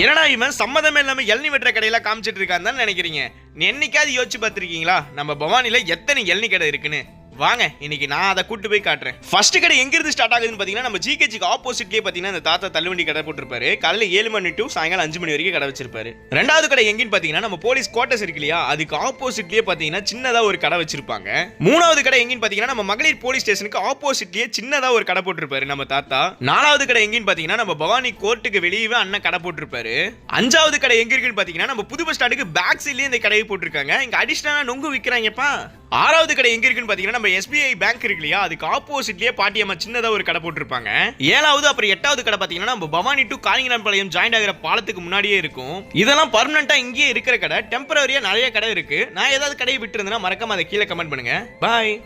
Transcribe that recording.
என்னடா இவன்? சம்மதமே இல்லாமல் எல்னி வெட்டுற கடையில் காமிச்சிட்டு இருக்கான்னு தான் நினைக்கிறீங்க. நீ என்னைக்காவது யோசிச்சு பார்த்துருக்கீங்களா? நம்ம பவானியில் எத்தனை எல்னி கடை இருக்குன்னு? வாங்க இன்னைக்கு நான் அதை கூட்டு போய் காட்டுறேன். ஃபர்ஸ்ட் கடை எங்க இருந்து ஸ்டார்ட் ஆகுதுன்னு பாத்தீங்கன்னா நம்ம ஜிகேஜிக்கு ஆப்போசிட்லேயே பாத்தீங்கன்னா அந்த தாத்தா தள்ளுவண்டி கடை போட்டிருப்பாரு. காலையில ஏழு மணி டு சாயங்காலம் அஞ்சு மணி வரைக்கும் கடை வச்சிருப்பாரு. ரெண்டாவது கடை எங்கன்னு பாத்தீங்கன்னா நம்ம போலீஸ் குவார்டர்ஸ் இருக்கு இல்லையா அதுக்கு ஆப்போசிட்லேயே பாத்தீங்கன்னா சின்னதா ஒரு கடை வச்சிருப்பாங்க. மூணாவது கடை எங்கன்னு பாத்தீங்கன்னா நம்ம மகளிர் போலீஸ் ஸ்டேஷனுக்கு ஆப்போசிட்லேயே சின்னதா ஒரு கடை போட்டிருப்பாரு நம்ம தாத்தா. நாலாவது கடை எங்கன்னு பாத்தீங்கன்னா நம்ம பவானி கோர்ட்டுக்கு வெளியவே அண்ணன் கடை போட்டிருப்பாரு. அஞ்சாவது கடை எங்க இருக்குன்னு பாத்தீங்கன்னா நம்ம புது பஸ் ஸ்டாண்டுக்கு பேக் சைட்லயே இந்த கடையை போட்டிருக்காங்க. இங்க அடிஷனலா நொங்கு விக்கிறாங்கப்பா. ஆறாவது கடை எங்க இருக்குன்னு பாத்தீங்கன்னா நம்ம எஸ்பிஐ பேங்க் இருக்கு இல்லையா? அதுக்கு ஆப்போசிட்லயே பாட்டியம்மா சின்னதா ஒரு கடை போட்டிருப்பாங்க. ஏழாவது அப்புறம் எட்டாவது கடை பாத்தீங்கன்னா நம்ம பவானி டு காளிங்கராம்பாளையம் ஜாயின் ஆகிற பாலத்துக்கு முன்னாடியே இருக்கும். இதெல்லாம் பர்மனண்டா இங்கேயே இருக்கிற கடை. டெம்பரரியா நிறைய கடை இருக்கு. நான் ஏதாவது கடையை விட்டு இருந்தேன்னா மறக்காம அதை கீழே கமெண்ட் பண்ணுங்க. பாய்